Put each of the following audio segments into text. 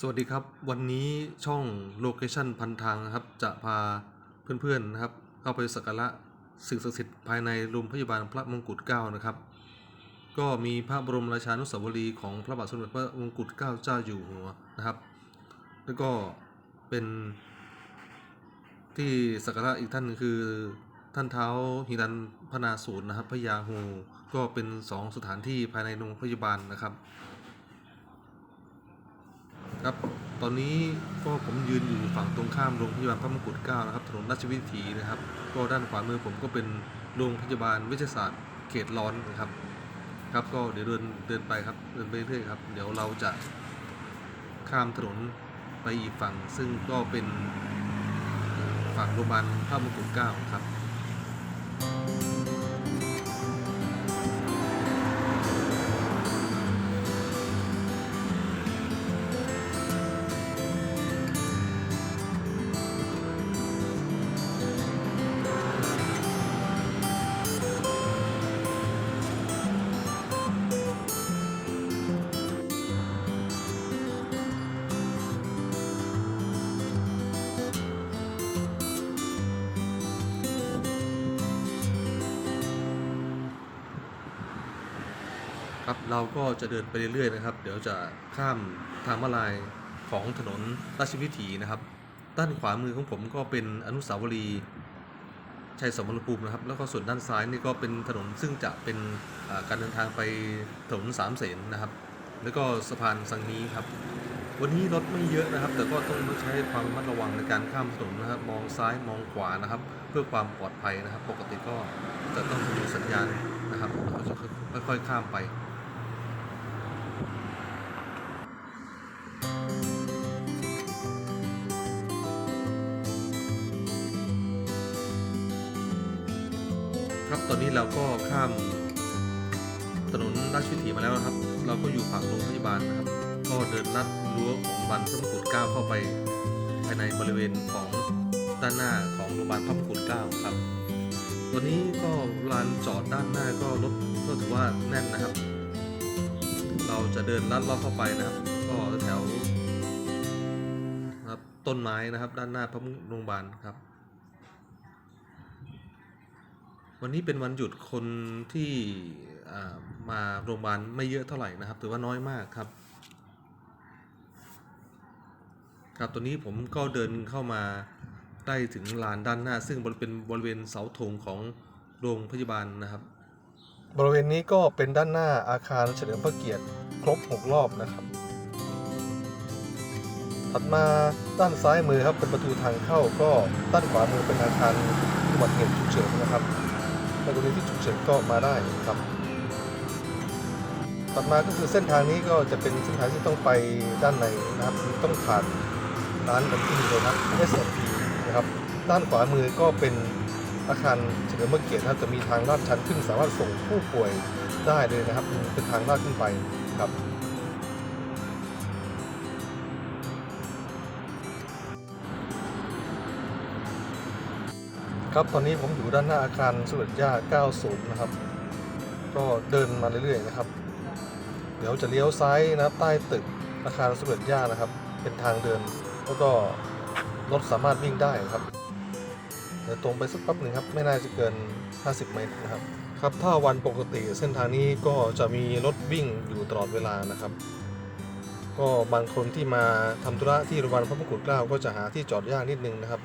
สวัสดีครับ วันนี้ช่องโลเคชันพันทางนะครับ จะพาเพื่อนๆนะครับ เข้าไปสักการะสิ่งศักดิ์สิทธิ์ภายในโรงพยาบาลพระมงกุฎเกล้านะครับ ก็มีพระบรมราชานุสาวรีย์ของพระบาทสมเด็จพระมงกุฎเกล้าเจ้าอยู่หัวนะครับ แล้วก็เป็นที่สักการะอีกท่านคือท่านเท้าหิรันพนาสูตรนะครับพระยาฮูก็เป็นสองสถานที่ภายในโรงพยาบาลนะครับ ครับ ตอนนี้ก็ผมยืนอยู่ฝั่งตรงข้ามโรงพยาบาลพระมงกุฎเกล้านะครับถนนราชวิถีนะครับ ก็ด้านขวามือผมก็เป็นโรงพยาบาลเวชศาสตร์เขตร้อนนะครับ ครับก็เดี๋ยวเดินเดินไปครับเดินไปเรื่อยครับ เดี๋ยวเราจะข้ามถนนไปอีกฝั่ง ซึ่งก็เป็นฝั่งโรงพยาบาลพระมงกุฎเกล้าครับ ครับเราก็จะเดินไปเรื่อยๆนะครับ เดี๋ยวจะข้ามทางมาลายของถนนราชวิถีนะครับ ด้านขวามือของผมก็เป็นอนุสาวรีย์ชัยสมรภูมินะครับ แล้วก็ส่วนด้านซ้ายนี่ก็เป็นถนนซึ่งจะเป็นการเดินทางไปถนนสามเสนนะครับ แล้วก็สะพานสังนี้ครับ วันนี้รถไม่เยอะนะครับ แต่ก็ต้องใช้ความระมัดระวังในการข้ามถนนนะครับ มองซ้ายมองขวานะครับ เพื่อความปลอดภัยนะครับ ปกติก็จะต้องดูสัญญาณนะครับเราจะค่อยๆข้ามไป เราก็ข้ามถนนราชวิถีมาแล้วนะครับ เราก็อยู่ฝั่งโรงพยาบาลนะครับ ก็เดินลัดรั้วของวันพระมงกุฎเกล้าเข้าไปภายในบริเวณของด้านหน้าของโรงพยาบาลพระมงกุฎเกล้าครับ ตัวนี้ก็ลานจอดด้านหน้าก็รถก็ถือว่าแน่นนะครับ เราจะเดินลัดลาะเข้าไปนะครับ ก็แถวครับต้นไม้นะครับ ด้านหน้าพระโรงพยาบาลครับ วันนี้เป็นวันหยุดคนที่มาโรงพยาบาลไม่เยอะเท่าไหร่นะครับถือว่าน้อยมากครับ ครับตัวนี้ผมก็เดินเข้ามาใกล้ถึงลานด้านหน้า ซึ่งบริเป็นบริเวณเสาธงของโรงพยาบาลนะครับ บริเวณนี้ก็เป็นด้านหน้าอาคารเฉลิมพระเกียรติครบ 6 รอบนะครับ ถัดมาด้านซ้ายมือครับเป็นประตูทางเข้าก็ด้านขวามือเป็นอาคารอุบัติเหตุฉุกเฉินนะครับ ในกรณีที่ฉุกเฉินก็มาได้ครับ ต่อมาก็คือเส้นทางนี้ก็จะเป็นเส้นทางที่ต้องไปด้านในนะครับต้องผ่านร้านกันที่เลยนะ SMP นะครับด้านขวามือก็เป็นอาคารเฉลิมพระเกียรตินะครับจะมีทางลาดชันขึ้นสามารถส่งผู้ป่วยได้เลยนะครับเป็นทางลาดขึ้นไปครับ ครับตอนนี้ผมอยู่ด้านหน้าอาคารสุดย่า90 นะครับ ก็เดินมาเรื่อยๆนะครับ เดี๋ยวจะเลี้ยวซ้ายนะครับใต้ตึกอาคารสุดย่านะครับ เป็นทางเดิน แล้วก็รถสามารถวิ่งได้ครับ เดี๋ยวตรงไปสักแป๊บหนึ่งครับ ไม่น่าจะเกิน 50 เมตรนะครับ ครับถ้าวันปกติเส้นทางนี้ก็จะมีรถวิ่งอยู่ตลอดเวลานะครับ ก็บางคนที่มาทำธุระที่โรงพยาบาลพระมงกุฎเกล้าก็จะหาที่จอดยากนิดนึงนะครับ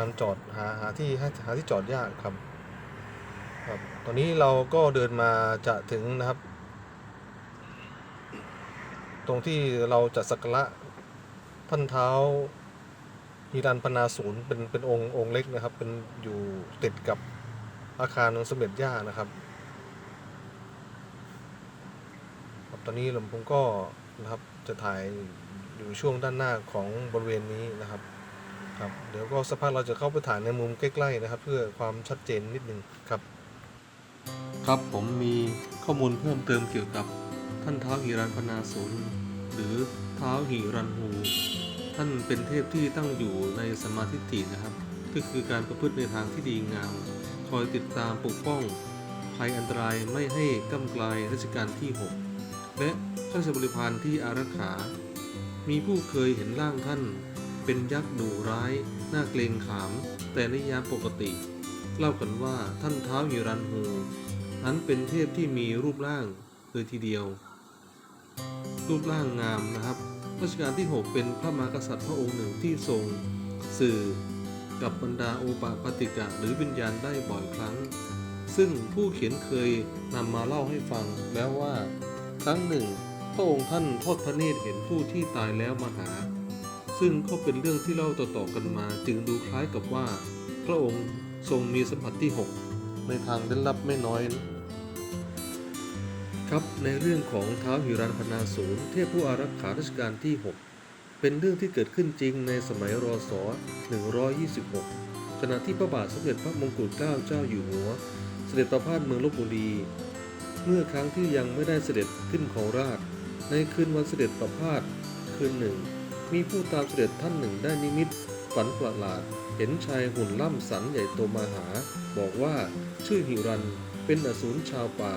การจอดหาหาที่หาที่จอดยากครับครับ ตอนนี้เราก็เดินมาจะถึงนะครับ ตรงที่เราจะสักการะท่านเท้าฮีรันพนาศูนย์เป็นเป็นองค์องค์เล็กนะครับ เป็นอยู่ติดกับอาคารองสมเด็จย่านะครับครับตอนนี้ผมก็นะครับจะถ่ายอยู่ช่วงด้านหน้าของบริเวณนี้นะครับ ครับเดี๋ยวก็สักพักเราจะเข้าไปถ่ายในมุมใกล้ๆนะครับ เพื่อความชัดเจนนิดนึงครับ ครับผมมีข้อมูลเพิ่มเติมเกี่ยวกับท่านเท้าหิรันพนาศูนย์หรือเท้าหิรันหู ท่านเป็นเทพที่ตั้งอยู่ในสมาธิฏฐินะครับ ก็คือการประพฤติในทางที่ดีงาม คอยติดตามปกป้องภัยอันตรายไม่ให้ก้ำกลายรัชกาลที่ 6 และข้าราชบริพารที่อารักขา มีผู้เคยเห็นร่างท่าน เป็นยักษ์ดุร้ายน่าเกรงขาม แต่ในยามปกติ เล่ากันว่าท่านเท้าวฮิรันฮูนั้นเป็นเทพที่มีรูปร่างเลยทีเดียว รูปร่างงามนะครับรัชกาลที่ 6 เป็นพระมหากษัตริย์พระองค์หนึ่งที่ทรงสื่อกับบรรดาโอปาปาติกะหรือวิญญาณได้บ่อยครั้ง ซึ่งผู้เขียนเคยนำมาเล่าให้ฟังแล้วว่า ครั้งหนึ่ง พระองค์ท่านทอดพระเนตรเห็นผู้ที่ตายแล้วมาหา ซึ่งก็เป็นเรื่องที่เล่าต่อๆกันมาจึงดูคล้ายกับว่า พระองค์ทรงมีสัมผัสที่ 6 ในทางลึกลับไม่น้อยครับในเรื่องของท้าวหิรันพนาศูนย์เทพผู้อารักขารัชกาลที่ 6 เป็นเรื่องที่เกิดขึ้นจริงในสมัยรศ 126 ขณะที่พระบาทสมเด็จพระมงกุฎเกล้าเจ้าอยู่หัว เสด็จประพาสเมืองลบบุรี เมื่อครั้งที่ยังไม่ได้เสด็จขึ้นของราช ในคืนวันเสด็จประพาสคืนหนึ่ง มีผู้ตามเสด็จท่านหนึ่งได้นิมิต ฝันประหลาด เห็นชายหุ่นล่ำสันใหญ่โตมาหา บอกว่าชื่อหิรันเป็นอสูรชาวป่า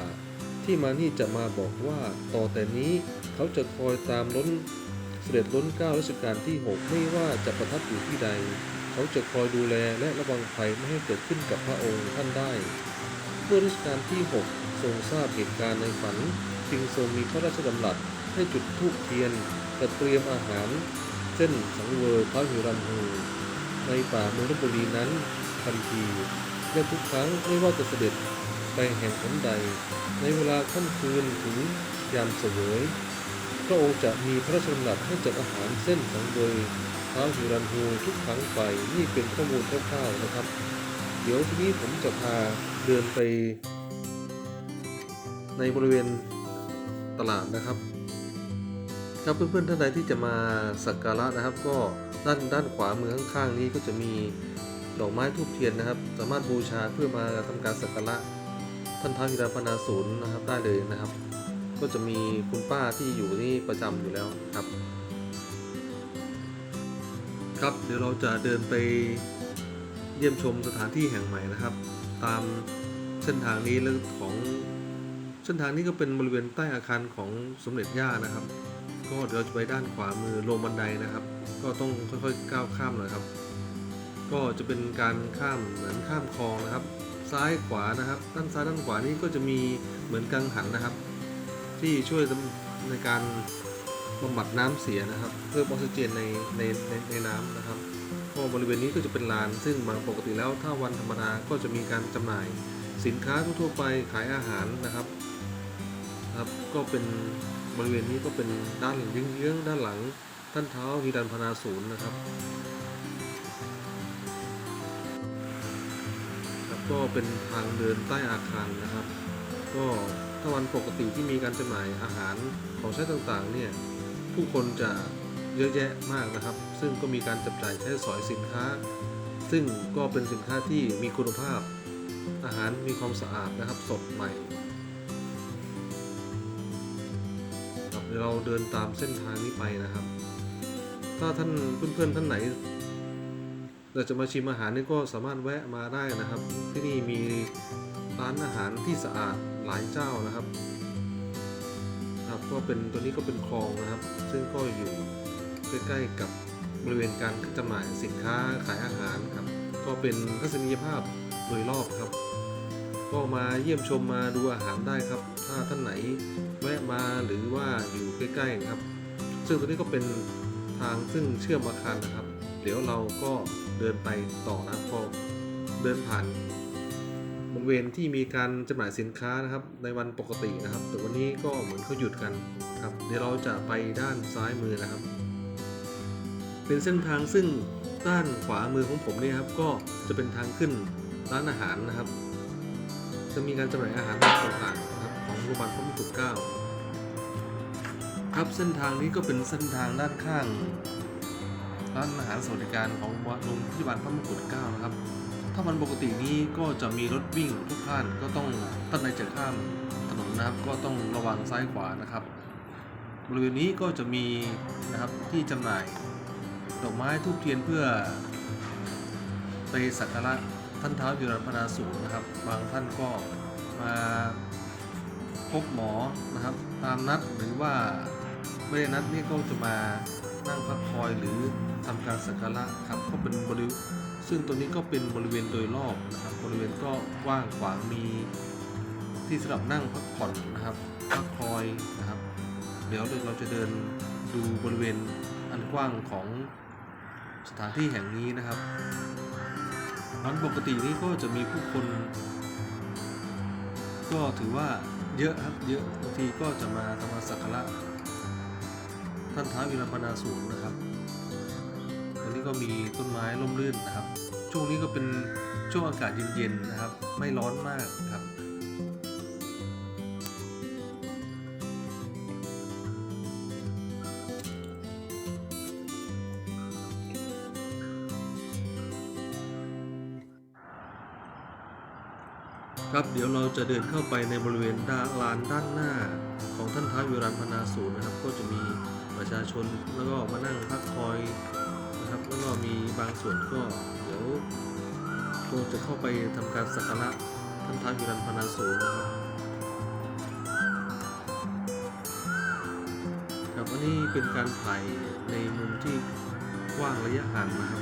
ที่มานี่จะมาบอกว่า ต่อแต่นี้เขาจะคอยตามล้น เสด็จล้นเก้ารัชกาลที่6ไม่ว่าจะประทับอยู่ที่ใด เขาจะคอยดูแลและระวังภัยไม่ให้เกิดขึ้นกับพระองค์ท่านได้เมื่อรัชกาลที่6ทรงทราบเหตุการณ์ในฝันจึงทรงมีพระราชดำรัส ให้จุดธูปเทียนจัดเตรียมอาหารเส้นสังเวยพระหิรันหูในป่าเมืองลบบุรีนั้นทันทีและทุกครั้งไม่ว่าจะเสด็จไปแห่งหนใด ในเวลาค่ำคืนถึงยามเสวยพระองค์จะมีพระราชดำรัสให้จัดอาหารเส้นสังเวยท้าวหิรันหูทุกครั้งไปนี่เป็นข้อมูลคร่าวๆนะครับ เดี๋ยวทีนี้ผมจะพาเดินไป ในบริเวณตลาดนะครับ ครับเพื่อนๆท่านใดที่จะมาสักการะนะครับ ก็ด้านด้านขวามือข้างๆนี้ก็จะมีดอกไม้ทูบเทียนนะครับ สามารถบูชาเพื่อมาทำการสักการะท่านท้าวฮิรันพนาศูนย์นะครับได้เลยนะครับ ก็จะมีคุณป้าที่อยู่นี่ประจำอยู่แล้วครับ ครับเดี๋ยวเราจะเดินไปเยี่ยมชมสถานที่แห่งใหม่นะครับ ตามเส้นทางนี้แล้วของเส้นทางนี้ก็เป็นบริเวณใต้อาคารของสมเด็จย่านะครับ ก็เดี๋ยวเราจะไปด้านขวามือลงบันไดนะครับ ก็ต้องค่อยๆก้าวข้ามหน่อยครับ ก็จะเป็นการข้ามเหมือนข้ามคลองนะครับ ซ้ายขวานะครับ ด้านซ้ายด้านขวานี่ก็จะมีเหมือนกังหันนะครับ ที่ช่วยในการบำบัดน้ำเสียนะครับ เพิ่มออกซิเจนในในในในน้ำนะครับก็บริเวณนี้ก็จะเป็นลาน ซึ่งบางปกติแล้วถ้าวันธรรมดาก็จะมีการจำหน่าย สินค้าทั่วไปขายอาหารนะครับครับ ก็เป็น บริเวณนี้ก็เป็นด้านเยื้องๆด้านหลังท่านเท้าฮิรันพนาศูนย์นะครับครับก็เป็นทางเดินใต้อาคารนะครับ ก็ถ้าวันปกติที่มีการจำหน่ายอาหารของใช้ต่างๆเนี่ยผู้คนจะเยอะแยะมากนะครับ ซึ่งก็มีการจับจ่ายใช้สอยสินค้า ซึ่งก็เป็นสินค้าที่มีคุณภาพ อาหารมีความสะอาดนะครับสดใหม่ เราเดินตามเส้นทางนี้ไปนะครับ ถ้าท่านเพื่อนๆท่านไหนเราจะมาชิมอาหารนี่ก็สามารถแวะมาได้นะครับ ที่นี่มีร้านอาหารที่สะอาดหลายเจ้านะครับครับก็เป็นตัวนี้ก็เป็นคลองนะครับ ซึ่งก็อยู่ใกล้ๆกับบริเวณการจำหน่ายสินค้าขายอาหารครับ ก็เป็นทัศนียภาพโดยรอบครับ ก็มาเยี่ยมชมมาดูอาหารได้ครับ ถ้าท่านไหนแวะมาหรือว่าอยู่ใกล้ๆครับ ซึ่งตัวนี้ก็เป็นทางซึ่งเชื่อมอาคารนะครับ เดี๋ยวเราก็เดินไปต่อนะพอเดินผ่านบริเวณที่มีการจำหน่ายสินค้านะครับในวันปกตินะครับ แต่วันนี้ก็เหมือนเขาหยุดกันครับ เดี๋ยวเราจะไปด้านซ้ายมือนะครับ เป็นเส้นทางซึ่งด้านขวามือของผมเนี่ยครับก็จะเป็นทางขึ้นร้านอาหารนะครับ จะมีการจำหน่ายอาหารต่างๆนครับของโรงพยาบาลพระมงกุฎเกล้าครับเส้นทางนี้ก็เป็นเส้นทางด้านข้างร้านอาหารสวัสดิการของโรงพยาบาลพระมงกุฎเกล้านะครับ ถ้าวันปกตินี้ก็จะมีรถวิ่งทุกท่านก็ต้องท่านใดจะข้ามถนนนะครับก็ต้องระวังซ้ายขวานะครับ บริเวณนี้ก็จะมีนะครับที่จำหน่ายดอกไม้ทูบเทียนเพื่อไปสักการะ ท่านเท้าวิรันพนาสูรนะครับ บางท่านก็มาพบหมอนะครับ ตามนัดหรือว่าไม่ได้นัดนี่ก็จะมานั่งพักคอยหรือทำการสักการะครับก็เป็นบริเวณซึ่งตรงนี้ก็เป็นบริเวณโดยรอบนะครับ บริเวณก็กว้างขวางมีที่สำหรับนั่งพักผ่อนนะครับพักคอยนะครับ เดี๋ยวเราจะเดินดูบริเวณอันกว้างของสถานที่แห่งนี้นะครับ วันปกตินี้ก็จะมีผู้คน ก็ถือว่าเยอะครับเยอะบางทีก็จะมาทำมาสักการะท่านท้าวิรัปนาสูรนะครับวันนี้ก็มีต้นไม้ร่มรื่นนะครับ ช่วงนี้ก็เป็นช่วงอากาศเย็นๆนะครับ ไม่ร้อนมาก ครับ เดี๋ยวเราจะเดินเข้าไปในบริเวณด้านลานด้านหน้า ของท่านท้าววิรันพนาสูรนะครับ ก็จะมีประชาชนแล้วก็มานั่งพักคอยนะครับ แล้วก็มีบางส่วนก็เดี๋ยวก็จะเข้าไปทำการสักการะท่านท้าววิรันพนาสูรนะครับครับอันนี้เป็นการถ่ายในมุมที่กว้างระยะห่างนะครับ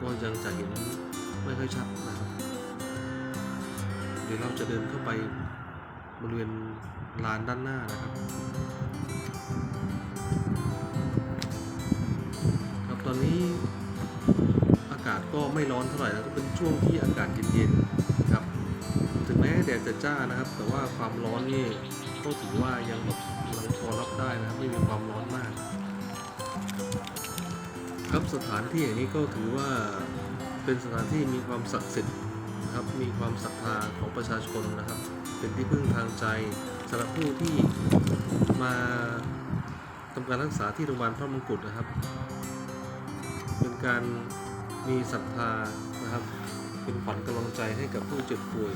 ก็ยังจะเห็นไม่ค่อยชัด ดี๋ยวเราจะเดินเข้าไปบริเวณลานด้านหน้านะครับ ครับตอนนี้อากาศก็ไม่ร้อนเท่าไหร่นะก็เป็นช่วงที่อากาศเย็นๆครับถึงแม้แดดจะจ้านะครับ แต่ว่าความร้อนนี่ก็ถือว่ายังแบบยังพอรับได้นะครับไม่มีความร้อนมาก ครับสถานที่แห่างนี้ก็ถือว่าเป็นสถานที่มีความศักดิ์สิทธิ์ นะครับมีความศรัทธาของประชาชนนะครับ เป็นที่พึ่งทางใจสำหรับผู้ที่มาทำการรักษาที่โรงพยาบาลพระมงกุฎนะครับ เป็นการมีศรัทธานะครับ เป็นขวัญกำลังใจให้กับผู้เจ็บป่วย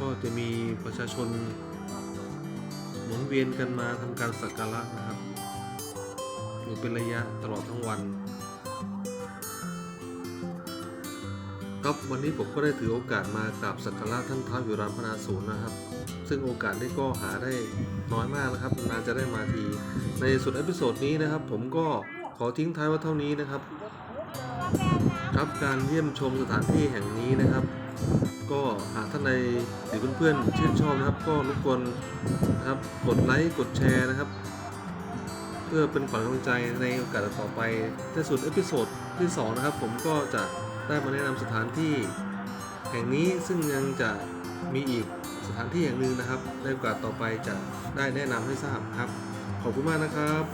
ก็จะมีประชาชนหมุนเวียนกันมาทำการสักการะนะครับอยู่เป็นระยะตลอดทั้งวัน ครับวันนี้ผมก็ได้ถือโอกาสมากราบสักการะท่านท้าววิรามพนาสูรนะครับ ซึ่งโอกาสนี้ก็หาได้น้อยมากนะครับนานจะได้มาที ในสุดเอพิโซดนี้นะครับ ผมก็ขอทิ้งท้ายว่าเท่านี้นะครับ ครับการเยี่ยมชมสถานที่แห่งนี้นะครับ ก็หากท่านใดหรือเพื่อนๆชื่นชอบนะครับ ก็รบกวนนะครับกดไลค์กดแชร์นะครับ เพื่อเป็นขวัญกำลังใจในโอกาสต่อไปในสุดเอพิโซดที่สองนะครับ ผมก็จะ ได้มาแนะนำสถานที่แห่งนี้ซึ่งยังจะมีอีกสถานที่แห่งหนึ่งนะครับในโอกาสต่อไปจะได้แนะนำให้ทราบครับ ขอบคุณมากนะครับ